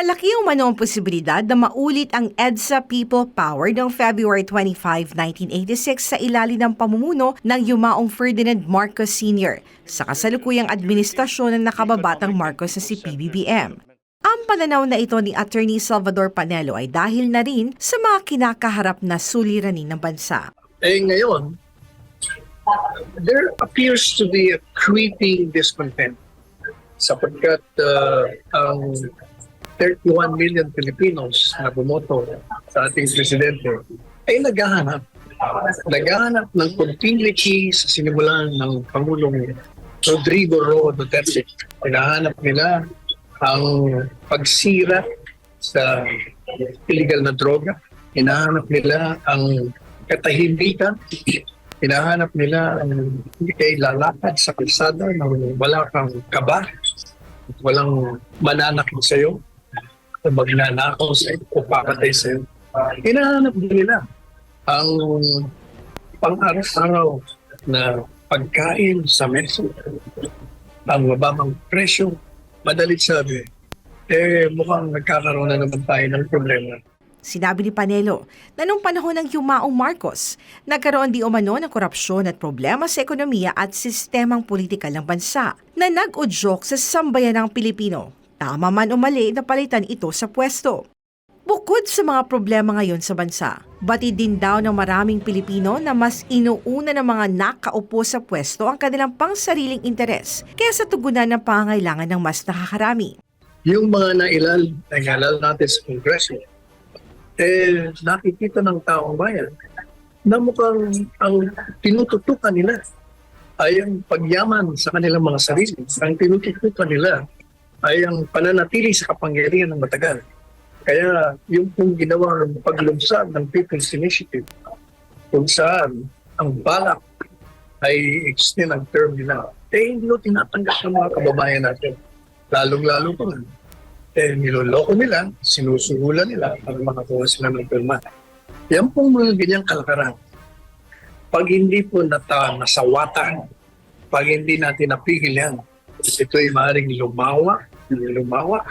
Malaki umano ang posibilidad na maulit ang EDSA People Power noong February 25, 1986 sa ilalim ng pamumuno ng Yumaong Ferdinand Marcos Sr. sa kasalukuyang administrasyon ng nakababatang Marcos sa si PBBM. Ang pananaw na ito ni Attorney Salvador Panelo ay dahil na rin sa mga kinakaharap na suliranin ng bansa. Eh ngayon, there appears to be a creeping discontent sapagkat uh, ang 31 million Filipinos na bumoto sa ating presidente ay naghahanap. Naghahanap ng continuity sa sinimulan ng Pangulong Rodrigo Roa Duterte. Hinahanap nila ang pagsira sa illegal na droga. Hinahanap nila ang katahimikan. Hinahanap nila ang hindi kayo lalakad sa kalsada nang wala kang kaba, walang mananakit sa iyo, o magnanakaw sa o papatay sa iyo. Hinahanap din nila ang pang-araw-araw na pagkain sa mesa, ang mababang presyo, madalit sabi, eh mukhang nagkakaroon na naman tayo ng problema. Sinabi ni Panelo na noong panahon ng Yumaong Marcos, nagkaroon di umano ng korupsyon at problema sa ekonomiya at sistemang politikal ng bansa na nag-udyok sa sambayan ng Pilipino. Tama man o mali na palitan ito sa pwesto. Bukod sa mga problema ngayon sa bansa, batid din daw ng maraming Pilipino na mas inuuna ng mga nakaupo sa pwesto ang kanilang pangsariling interes kaysa tugunan ng pangangailangan ng mas nakakarami. Yung mga nailal, nailal natin sa Kongreso, eh nakikita ng taong bayan na mukhang ang tinututukan nila ay ang pagyaman sa kanilang mga sarili. Ang tinututukan nila ay ang pananatili sa kapangyarihan ng matagal. Kaya yung pong ginawa ng paglumsad ng People's Initiative kung saan ang balak ay extend ang term nila, eh hindi ko tinatanggap ng mga kababayan natin. Lalong-lalo pa nga. Eh, niloloko nila, sinusuhulan nila para makakuha sila ng pirma. Yan pong mga ganyang kalakaran. Pag hindi po nata, nasawatan, pag hindi natin napigil yan, ito ay maaaring lumawa, lumawa,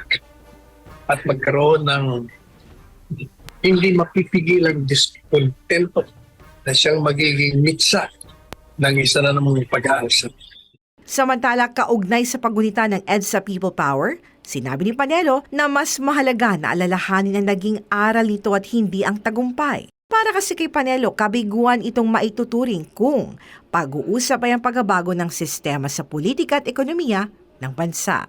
at magkaroon ng hindi mapipigilang diskontento na siyang magiging mitsa ng isa na namang pag-aalsa. Samantala, kaugnay sa paggunita ng EDSA People Power, sinabi ni Panelo na mas mahalaga na alalahanin ang naging aral nito at hindi ang tagumpay. Para kasi kay Panelo, kabiguan itong maituturing kung pag-uusap ay ang pagbabago ng sistema sa politika at ekonomiya ng bansa.